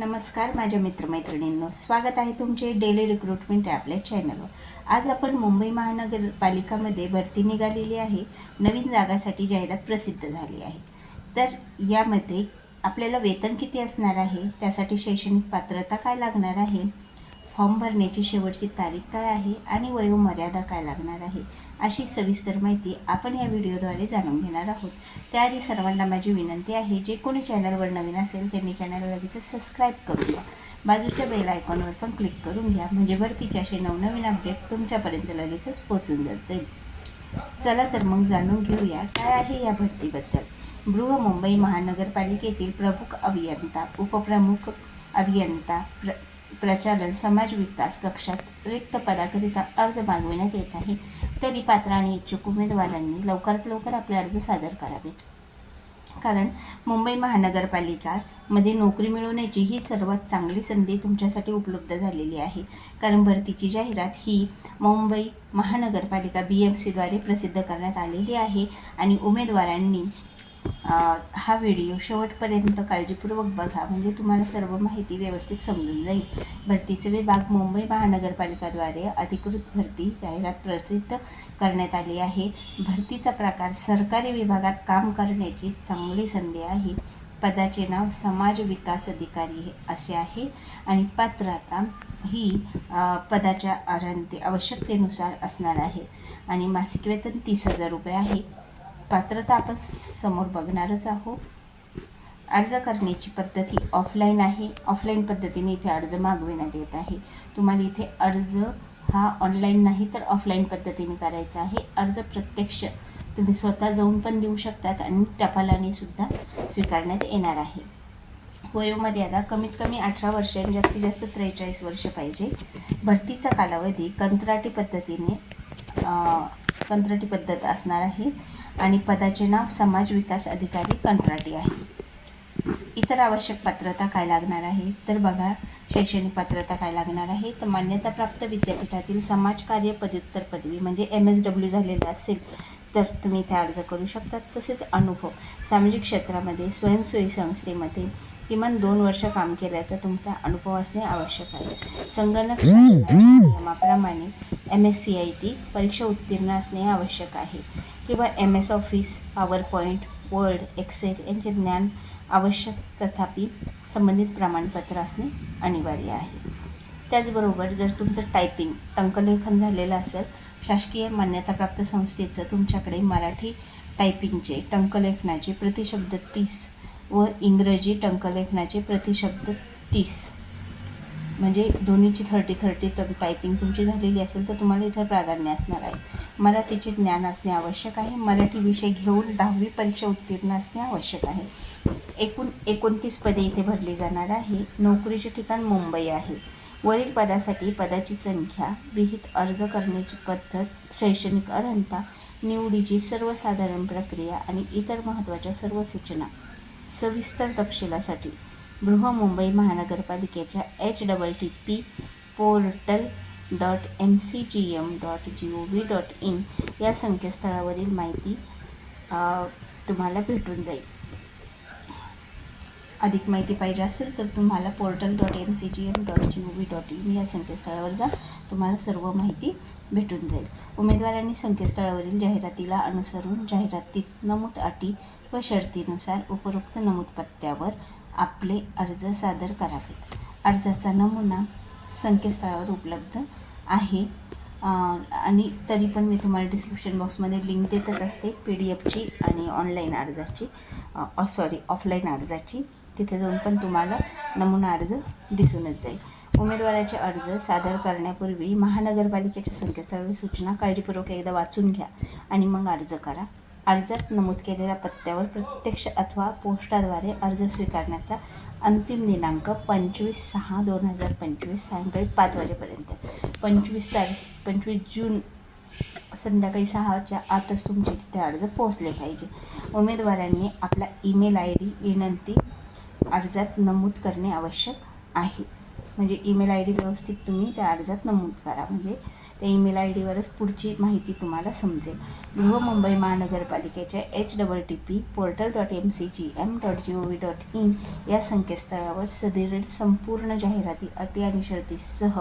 नमस्कार माझ्या मित्रमैत्रिणींनो. स्वागत आहे तुमचे डेली रिक्रुटमेंट या आपल्या चॅनलवर आज आपण मुंबई महानगरपालिकामध्ये भरती निघालेली आहे. नवीन जागासाठी जाहिरात प्रसिद्ध झाली आहे. तर यामध्ये आपल्याला वेतन किती असणार आहे? त्यासाठी शैक्षणिक पात्रता काय लागणार आहे? फॉर्म भरण्याची शेवटची तारीख काय आहे आणि वयोमर्यादा काय लागणार आहे अशी सविस्तर माहिती आपण या व्हिडिओद्वारे जाणून घेणार आहोत. त्याआधी सर्वांना माझी विनंती आहे जे कोणी चॅनलवर नवीन असेल त्यांनी चॅनल लगेच सबस्क्राईब करून घ्या बाजूच्या बेल आयकॉनवर पण क्लिक करून घ्या म्हणजे भरतीचे असे नवनवीन अपडेट तुमच्यापर्यंत लगेचच पोहोचून जात जाईल. चला तर मग जाणून घेऊया काय आहे या भरतीबद्दल. बृहमुंबई महानगरपालिकेतील प्रमुख अभियंता उपप्रमुख अभियंता प्र प्रचालन समाज विकास कक्षात रिक्त पदाकरिता अर्ज मागविण्यात येत आहे. तरी पात्र आणि इच्छुक उमेदवारांनी लवकरात लवकर आपले अर्ज सादर करावेत. कारण मुंबई महानगरपालिकामध्ये नोकरी मिळवण्याची ही सर्वात चांगली संधी तुमच्यासाठी उपलब्ध झालेली आहे. कारण भरतीची जाहिरात ही मुंबई महानगरपालिका बी एम सीद्वारे प्रसिद्ध करण्यात आलेली आहे आणि उमेदवारांनी हा व्हिडिओ शेवटपर्यंत काळजीपूर्वक बघा. म्हणजे तुम्हाला सर्व माहिती व्यवस्थित समजून जाईल. भरतीचे विभाग मुंबई महानगरपालिकाद्वारे अधिकृत भरती जाहिरात प्रसिद्ध करण्यात आली आहे. भरतीचा प्रकार सरकारी विभागात काम करण्याची चांगली संधी आहे. पदाचे नाव समाज विकास अधिकारी हे असे आहे. आणि पात्रता ही पदाच्या अर्हते आवश्यकतेनुसार असणार आहे. आणि मासिक वेतन तीस हजार रुपये आहे. पात्रता आपण समोर बघणारच आहोत. अर्ज करण्याची पद्धत ही ऑफलाईन आहे. ऑफलाईन पद्धतीने इथे अर्ज मागविण्यात येत आहे. तुम्हाला इथे अर्ज हा ऑनलाईन नाही तर ऑफलाईन पद्धतीने करायचा आहे. अर्ज प्रत्यक्ष तुम्ही स्वतः जाऊन पण देऊ शकतात आणि टपालाने सुद्धा स्वीकारण्यात येणार आहे. वयोमर्यादा कमीत कमी अठरा वर्ष आणि जास्तीत जास्त त्रेचाळीस वर्ष पाहिजे. भरतीचा कालावधी कंत्राटी पद्धतीने कंत्राटी पद्धत असणार आहे. आणि पदाचे नाव समाज विकास अधिकारी कंत्राटी आहे. इतर आवश्यक पात्रता काय लागणार आहे? तर बघा शैक्षणिक पात्रता काय लागणार आहे? तर मान्यताप्राप्त विद्यापीठातील समाजकार्य पदव्युत्तर पदवी म्हणजे एम एस डब्ल्यू झालेलं असेल तर तुम्ही इथे अर्ज करू शकतात तसेच अनुभव सामाजिक क्षेत्रामध्ये स्वयंसेवी संस्थेमध्ये किमान दोन वर्ष काम केल्याचा तुमचा अनुभव असणे आवश्यक आहे. संगणक नियमाप्रमाणे M S C I T परीक्षा उत्तीर्ण असणे आवश्यक आहे. किंवा M S office power point word excel यांचे ज्ञान आवश्यक तथापि संबंधित प्रमाणपत्र असणे अनिवार्य आहे. त्याचबरोबर जर तुमचं टायपिंग टंकलेखन झालेलं असेल शासकीय मान्यताप्राप्त संस्थेचं तुमच्याकडे मराठी टायपिंगचे टंकलेखनाचे प्रतिशब्द तीस व इंग्रजी टंकलेखनाचे प्रतिशब्द तीस. म्हणजे दोन्हीची थर्टी थर्टी तर टायपिंग तुमची झालेली असेल तर तुम्हाला इथं प्राधान्य असणार आहे. मराठीचे ज्ञान असणे आवश्यक आहे. मराठी विषय घेऊन दहावी परीक्षा उत्तीर्ण असणे आवश्यक आहे. एकूण एकोणतीस पदे इथे भरली जाणार आहे. नोकरीचे ठिकाण मुंबई आहे. वरील पदासाठी पदाची संख्या विहित अर्ज करण्याची पद्धत शैक्षणिक अर्हता निवडीची सर्वसाधारण प्रक्रिया आणि इतर महत्त्वाच्या सर्व सूचना. सविस्तर तपशिलासाठी बृहमुंबई महानगरपालिकेच्या H double T P portal dot M C G M dot G O V dot in या संकेतस्थळावरील माहिती तुम्हाला भेटून जाईल. अधिक माहिती पाहिजे असेल तर तुम्हाला portal dot M C G M dot G O V dot in या संकेतस्थळावर जा. तुम्हाला सर्व माहिती भेटून जाईल. उमेदवारांनी संकेतस्थळावरील जाहिरातीला अनुसरून जाहिरातीत नमूद अटी व शर्तीनुसार उपरोक्त नमूद पत्त्यावर आपले अर्ज सादर करावेत. अर्जाचा नमुना संकेतस्थळावर उपलब्ध आहे. आणि तरी पण मी तुम्हाला डिस्क्रिप्शन बॉक्समध्ये लिंक देतच असते. पी डी एफची आणि ऑनलाईन अर्जाची सॉरी ऑफलाईन अर्जाची. तिथे जाऊन पण तुम्हाला नमुना अर्ज दिसूनच जाईल. उमेदवाराचे अर्ज सादर करण्यापूर्वी महानगरपालिकेच्या संकेतस्थळावर सूचना काळजीपूर्वक एकदा वाचून घ्या आणि मग अर्ज करा. अर्जात नमूद केलेल्या पत्त्यावर प्रत्यक्ष अथवा पोस्टाद्वारे अर्ज स्वीकारण्याचा अंतिम दिनांक पंचवीस सहा दोन हजार पंचवीस सायंकाळी पाच वाजेपर्यंत. पंचवीस तारीख पंचवीस जून संध्याकाळी सहाच्या आतच तुमचे तिथे अर्ज पोहोचले पाहिजे. उमेदवारांनी आपला ईमेल आय डी विनंती अर्जात नमूद करणे आवश्यक आहे. म्हणजे ईमेल आय डी व्यवस्थित तुम्ही त्या अर्जात नमूद करा. म्हणजे त्या ईमेल आय डीवरच पुढची माहिती तुम्हाला समजेल. बृहमुंबई महानगरपालिकेच्या H double T P portal dot M C G M dot G O V dot in या संकेतस्थळावर सदरील संपूर्ण जाहिराती अटी आणि शर्तीसह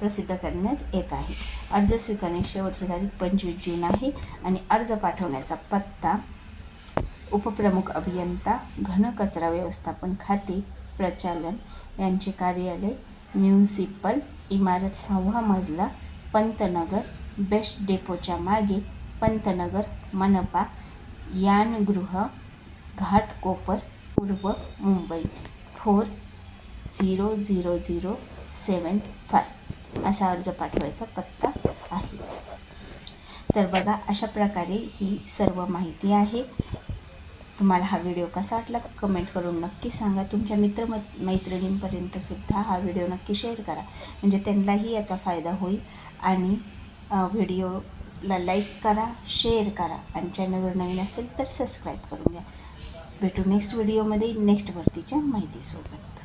प्रसिद्ध करण्यात येत आहे. अर्ज स्वीकारण्याची शेवटची तारीख पंचवीस जून आहे आणि अर्ज पाठवण्याचा पत्ता उपप्रमुख अभियंता घनकचरा व्यवस्थापन खाते प्रचालन यांचे कार्यालय म्युन्सिपल इमारत सहावा मजला पंतनगर बेस्ट डेपोच्या मागे पंतनगर मनपा यानगृह घाटकोपर पूर्व Mumbai. Four zero zero zero seven five. असा अर्ज पाठवायचा पत्ता आहे. तर बघा अशा प्रकारे ही सर्व माहिती आहे. तुम्हाला हा व्हिडिओ कसा वाटला कमेंट करून नक्की सांगा. तुमच्या मित्र मैत्रिणींपर्यंत सुद्धा हा व्हिडिओ नक्की शेअर करा. म्हणजे त्यांनाही याचा फायदा होईल. आणि व्हिडिओला लाईक करा शेअर करा. आणि चॅनलवर नवीन असेल तर सबस्क्राईब करून घ्या. भेटू नेक्स्ट व्हिडिओमध्ये नेक्स्ट भरतीच्या माहितीसोबत.